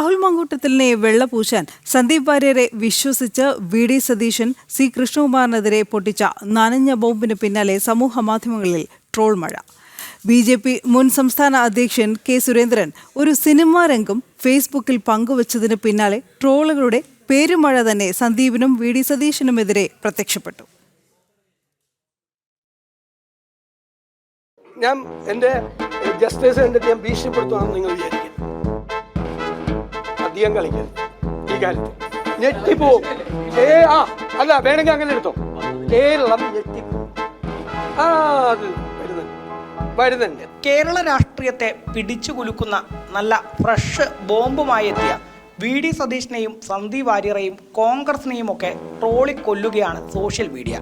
രാഹുൽ മങ്കൂട്ടത്തിലിനെ വെള്ളപൂശാൻ സന്ദീപ് വാര്യരെ വിശ്വസിച്ച് V D Satheesan C കൃഷ്ണകുമാറിനെതിരെ പൊട്ടിച്ച നനഞ്ഞ ബോംബിന് പിന്നാലെ സമൂഹ മാധ്യമങ്ങളിൽ ട്രോൾ മഴ. ബി ജെ പി മുൻ സംസ്ഥാന അധ്യക്ഷൻ കെ സുരേന്ദ്രൻ ഒരു സിനിമാ രംഗം ഫേസ്ബുക്കിൽ പങ്കുവച്ചതിന് പിന്നാലെ ട്രോളുകളുടെ പേരുമഴ തന്നെ സന്ദീപിനും വി ഡി സതീശനുമെതിരെ പ്രത്യക്ഷപ്പെട്ടു. ഞാൻ എന്റെ ജസ്റ്റിസ് കണ്ടിട്ട് ഞാൻ ഭീഷണിപ്പെടുത്തുവാണെന്ന് നിങ്ങൾ വിചാരിക്കും. അധികം കളിക്കരുത് ഈ കാര്യത്തിൽ ഞെട്ടിപ്പോവും. ഏ ആ അല്ല വേണമെങ്കിൽ അങ്ങനെ എടുത്തോ. കേരളം ഞെട്ടിപ്പോവും. ആ അത് വരുന്നുണ്ട്. കേരള രാഷ്ട്രീയത്തെ പിടിച്ചു കുലുക്കുന്ന നല്ല ഫ്രഷ് ബോംബുമായി എത്തിയ വി ഡി സതീഷിനെയും സന്ദീപ് വാര്യറെയും കോൺഗ്രസിനെയും ഒക്കെ ട്രോളിക്കൊല്ലുകയാണ് സോഷ്യൽ മീഡിയ.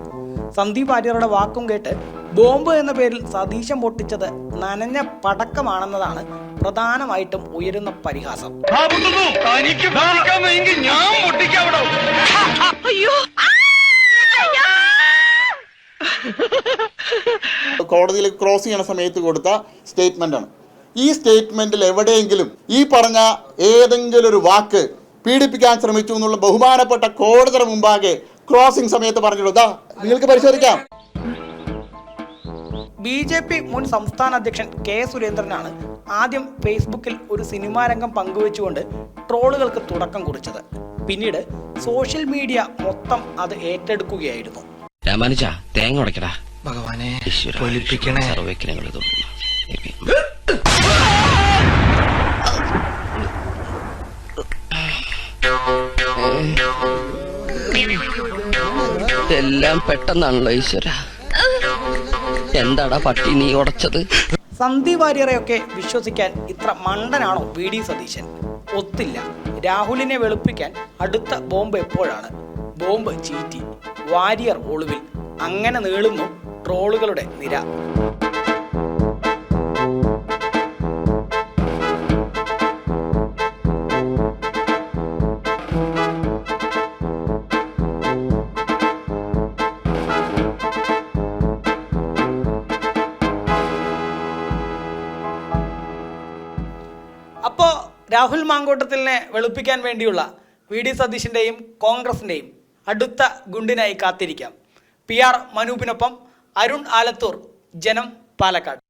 സന്ദീപ് വാര്യറുടെ വാക്കും കേട്ട് ബോംബ് എന്ന പേരിൽ സതീശൻ പൊട്ടിച്ചത് നനഞ്ഞ പടക്കമാണെന്നതാണ് പ്രധാനമായിട്ടും ഉയരുന്ന പരിഹാസം. കോടതിയിൽ ക്രോസ് ചെയ്യണ സമയത്ത് കൊടുത്ത സ്റ്റേറ്റ്മെന്റ് ആണ്. ഈ സ്റ്റേറ്റ്മെന്റിൽ എവിടെയെങ്കിലും ഈ പറഞ്ഞ ഏതെങ്കിലും ഒരു വാക്ക് പീഡിപ്പിക്കാൻ ശ്രമിച്ചു എന്നുള്ള ബഹുമാനപ്പെട്ട കോടതിയുടെ മുമ്പാകെ ക്രോസിംഗ് സമയത്ത് പറഞ്ഞിട്ടുള്ളൂ ദാ നിങ്ങൾക്ക് പരിശോധിക്കാം. ബി ജെ പി മുൻ സംസ്ഥാന അധ്യക്ഷൻ കെ സുരേന്ദ്രനാണ് ആദ്യം ഫേസ്ബുക്കിൽ ഒരു സിനിമാ രംഗം പങ്കുവെച്ചുകൊണ്ട് ട്രോളുകൾക്ക് തുടക്കം കുറിച്ചത്. പിന്നീട് സോഷ്യൽ മീഡിയ മൊത്തം അത് ഏറ്റെടുക്കുകയായിരുന്നു. രാമാനുജ തേങ്ങ ഉടക്കടാ ഭഗവാനെ എല്ലാം പെട്ടെന്നാണല്ലോ ഈശ്വര. എന്താടാ പട്ടി നീ ഉടച്ചത്? സന്ദീപ് വാര്യരെയൊക്കെ വിശ്വസിക്കാൻ ഇത്ര മണ്ടനാണോ വി ഡി സതീശൻ? ഒത്തില്ല. രാഹുലിനെ വെളുപ്പിക്കാൻ അടുത്ത ബോംബ് എപ്പോഴാണ്? ബോംബ് ചീറ്റി. വാരിയർ ഒളിവിൽ. അങ്ങനെ നീളുന്നു ട്രോളുകളുടെ നിര. രാഹുൽ മാങ്കോട്ടത്തിലിനെ വെളുപ്പിക്കാൻ വേണ്ടിയുള്ള വി ഡി സതീഷിന്റെയും കോൺഗ്രസിന്റെയും അടുത്ത ഗുണ്ടിനായി കാത്തിരിക്കാം. പി ആർ മനൂപിനൊപ്പം അരുൺ ആലത്തൂർ ജനം പാലക്കാട്.